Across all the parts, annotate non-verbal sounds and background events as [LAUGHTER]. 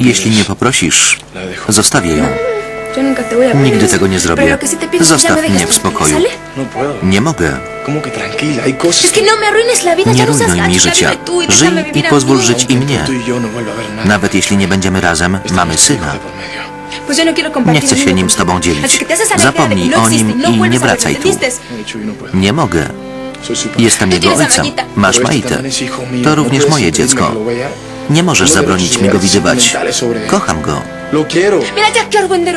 Jeśli nie poprosisz, zostawię ją. Nigdy tego nie zrobię. Zostaw mnie w spokoju. Nie mogę. Nie rujnuj mi życia. Żyj i pozwól żyć i mnie. Nawet jeśli nie będziemy razem, mamy syna. no Nie chcę się nim z tobą dzielić. Zapomnij no o nim no i nie wracaj tu. Nie mogę. Jestem jego ojcem. Masz mío. To również moje dziecko. Nie możesz zabronić mi go widywać. Kocham go.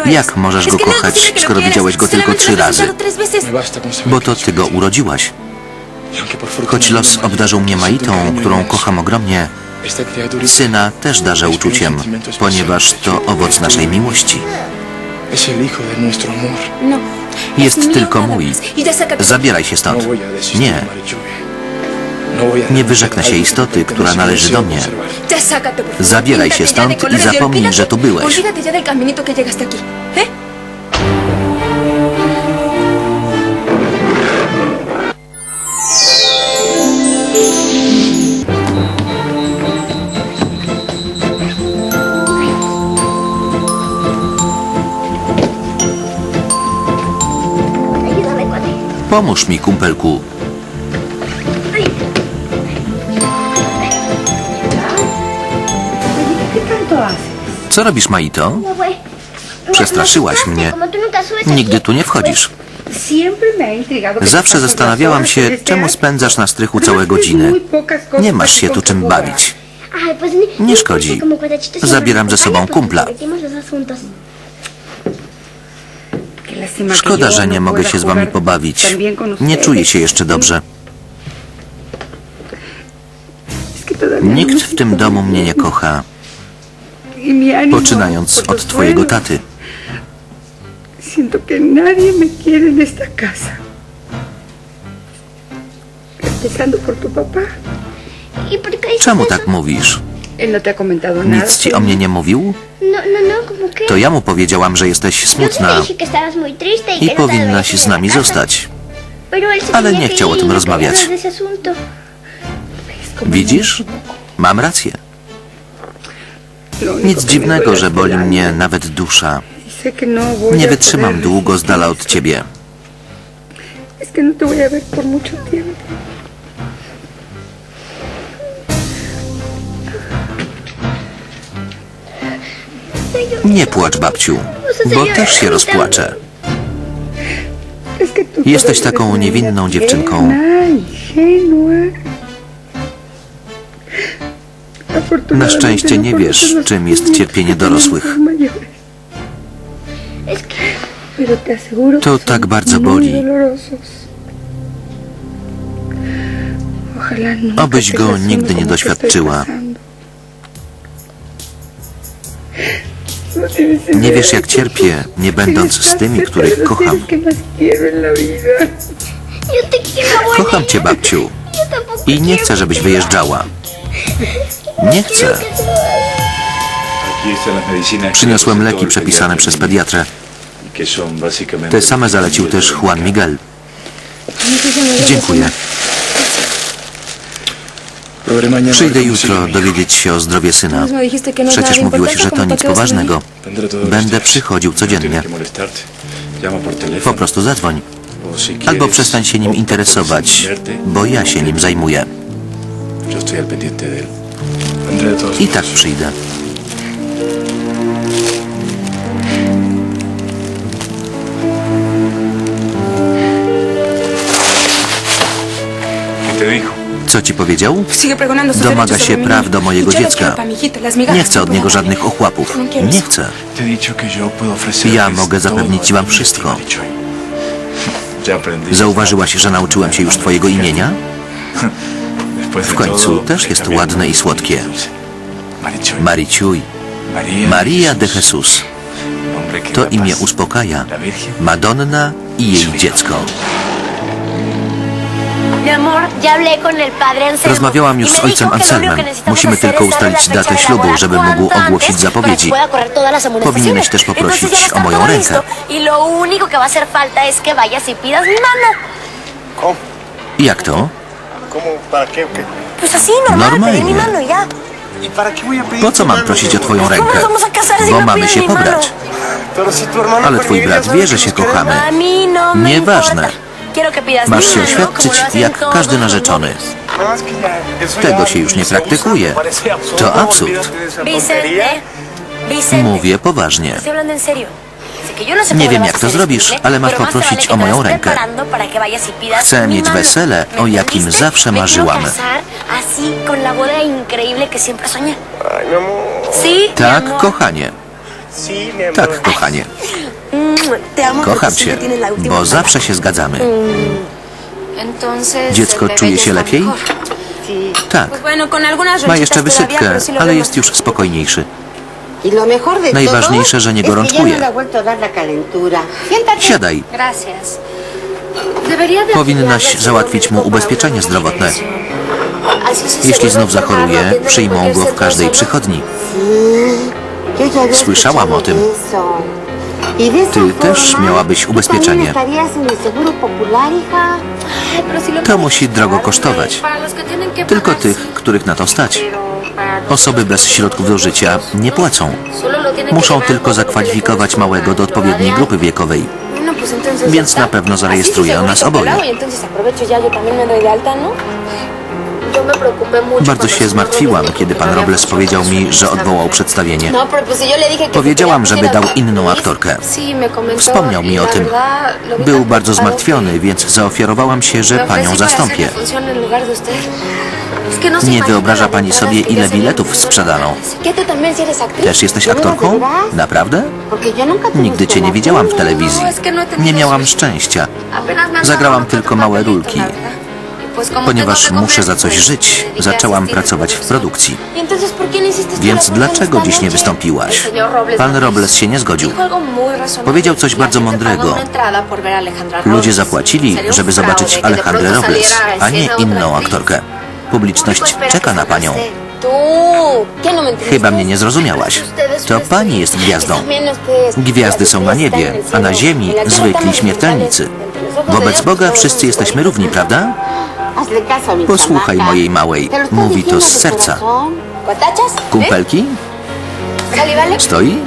Jak możesz Es go kochać, skoro widziałeś go tylko trzy razy? Bo to ty go urodziłaś. Choć los lo obdarzył mnie Maitą, którą kocham ogromnie, syna też darzę uczuciem, ponieważ to owoc naszej miłości. es el hijo de nuestro amor. Jest tylko mój. Zabieraj się stąd. Nie, nie wyrzeknę się istoty, która należy do mnie. Zabieraj się stąd i zapomnij, że tu byłeś. Pomóż mi, kumpelku. Co robisz, Maito? Przestraszyłaś mnie. Nigdy tu nie wchodzisz. Zawsze zastanawiałam się, czemu spędzasz na strychu całe godziny. Nie masz się tu czym bawić. Nie szkodzi. Zabieram ze sobą kumpla. Szkoda, że nie mogę się z wami pobawić. Nie czuję się jeszcze dobrze. Nikt w tym domu mnie nie kocha, poczynając od twojego taty. Siento que nadie me quiere en esta casa. Empezando por tu papá. ¿Y por qué dices Czemu tak mówisz? No. Nic ci o mnie nie mówił? No, no, no. To ja mu powiedziałam, że jesteś smutna i powinnaś z nami zostać. Ale nie chciał o tym rozmawiać. Widzisz? Mam rację. Nic dziwnego, że boli mnie nawet dusza. Nie wytrzymam długo z dala od ciebie. Es que no te voy a ver por mucho tiempo. Nie płacz, babciu, bo też się rozpłaczę. Jesteś taką niewinną dziewczynką. Na szczęście nie wiesz, czym jest cierpienie dorosłych. To tak bardzo boli. Obyś go nigdy nie doświadczyła. Nie wiesz, jak cierpię, nie będąc z tymi, których kocham. Kocham cię, babciu, i nie chcę, żebyś wyjeżdżała. Nie chcę. Przyniosłem leki przepisane przez pediatrę. Te same zalecił też Juan Miguel. Dziękuję. Przyjdę jutro dowiedzieć się o zdrowiu syna. Przecież mówiłeś, że to nic poważnego. Będę przychodził codziennie. Po prostu zadzwoń. Albo przestań się nim interesować, bo ja się nim zajmuję. I tak przyjdę. ¿Qué te dijo? Co ci powiedział? Domaga się praw do mojego dziecka. Nie chcę od niego żadnych ochłapów. No Nie chcę. Ja mogę zapewnić a wam wszystko. [LAUGHS] Zauważyłaś, że nauczyłem się już twojego imienia? W końcu też jest ładne i słodkie. María, Maria de Jesus. To imię uspokaja. Madonna i jej dziecko. Rozmawiałam już y z me ojcem Anselmem. Musimy tylko ustalić datę ślubu, żeby mógł ogłosić zapowiedzi. Powinieneś też poprosić o moją rękę. listo. Lo único que va a hacer falta es que vayas pidas mi mano. Jak to? Normalnie. y. ¿Y Po co mam prosić o twoją ¿Cómo rękę? Bo no mamy się pobrać. Ale twój brat wie, że się kochamy. No Nieważne. Masz się como oświadczyć jak każdy narzeczony. No, Tego się już nie praktykuje. To absurd. Mówię poważnie. No Nie wiem, jak to zrobisz, decirle, ale masz poprosić o moją rękę. y Chcę mi mieć wesele, ¿Me o jakim zawsze marzyłam. Tak, amor. kochanie. Tak, kochanie. Kocham cię, bo zawsze się zgadzamy. Dziecko czuje się lepiej? Tak. Ma jeszcze wysypkę, ale jest już spokojniejszy. Najważniejsze, że nie gorączkuje. Siadaj. Powinnaś załatwić mu ubezpieczenie zdrowotne. Jeśli znów zachoruje, przyjmą go w każdej przychodni. Słyszałam o tym. Ty też miałabyś ubezpieczenie. To musi drogo kosztować. Tylko tych, których na to stać. Osoby bez środków do życia nie płacą. Muszą tylko zakwalifikować małego do odpowiedniej grupy wiekowej. Więc na pewno seguro nas oboje. Bardzo się zmartwiłam, kiedy pan no Robles powiedział mi, że odwołał przedstawienie. No, Powiedziałam, żeby dał inną aktorkę. Wspomniał mi o tym. Był bardzo zmartwiony, więc zaofiarowałam się, że me panią zastąpię. no Nie wyobraża pani sobie, ile biletów sprzedano. Też jesteś aktorką? Naprawdę? Nigdy cię nie widziałam w telewizji. No, no tenido Nie miałam szczęścia. Zagrałam tylko małe rulki. Ponieważ muszę za coś żyć, zaczęłam a pracować w produkcji. Y entonces, ¿por qué no hiciste tú la Więc dlaczego dziś nie wystąpiłaś? Pan Robles się nie zgodził. Powiedział coś La bardzo mądrego. Ludzie zapłacili, żeby zobaczyć Alejandrę Robles, a nie inną aktorkę. Publiczność czeka na panią. Tú, ¿qué no? Chyba mnie nie zrozumiałaś. To pani jest gwiazdą. Gwiazdy są na niebie, a na ziemi zwykli śmiertelnicy. Wobec Boga wszyscy jesteśmy równi, prawda? Posłuchaj mojej małej. Mówi to z serca. Kumpelki? Stoi?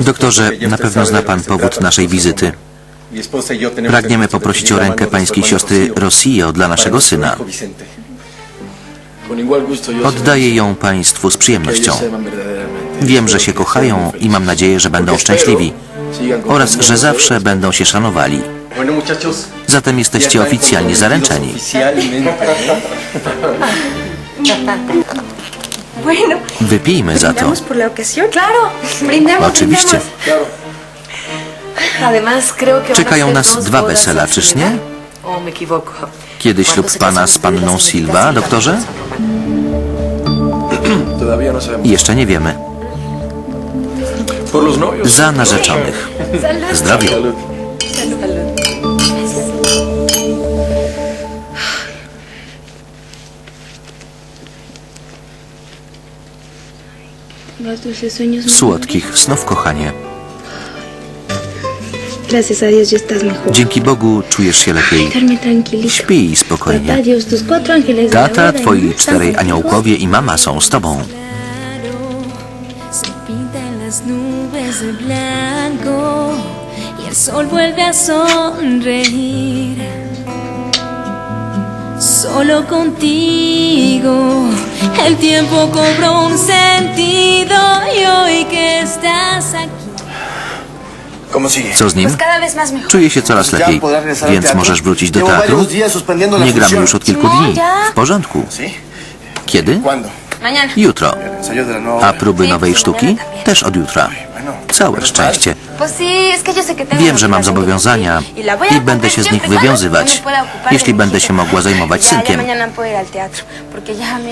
Doktorze, na pewno zna pan powód naszej wizyty. Pragniemy poprosić o rękę pańskiej siostry Rossio dla naszego syna. Oddaję ją państwu z przyjemnością. Wiem, że się kochają i mam nadzieję, że będą szczęśliwi oraz że zawsze będą się szanowali. Zatem jesteście oficjalnie zaręczeni. [LAUGHS] Wypijmy za to. Oczywiście. Czekają nas dwa wesela, czyż nie? Kiedy ¿Cuándo ślub pana z panną Silva, doktorze? no. Jeszcze nie wiemy. Za narzeczonych. Zdrowie. Słodkich snów, kochanie. Dzięki Bogu czujesz się lepiej. Śpij spokojnie. Tata, twoi czterej aniołkowie i mama są z tobą. Las nubes de blanco y el sol vuelve a sonreír. Solo contigo el tiempo cobró un sentido y hoy que estás aquí. ¿Cómo sigue? Co z nim? Cada vez más mejor. Czuje się coraz lepiej, więc teatro. możesz wrócić do teatru. Nie już od kilku dni. W porządku. Kiedy? Jutro. A próby nowej sztuki? Też od jutra. Całe szczęście. Wiem, że mam zobowiązania i będę się z nich wywiązywać, jeśli będę się mogła zajmować synkiem.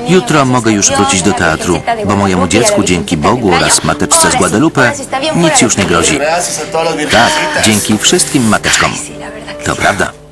Jutro mogę już wrócić do teatru, bo mojemu dziecku dzięki Bogu oraz mateczce z Guadalupe nic już nie grozi. Tak, dzięki wszystkim mateczkom. To prawda.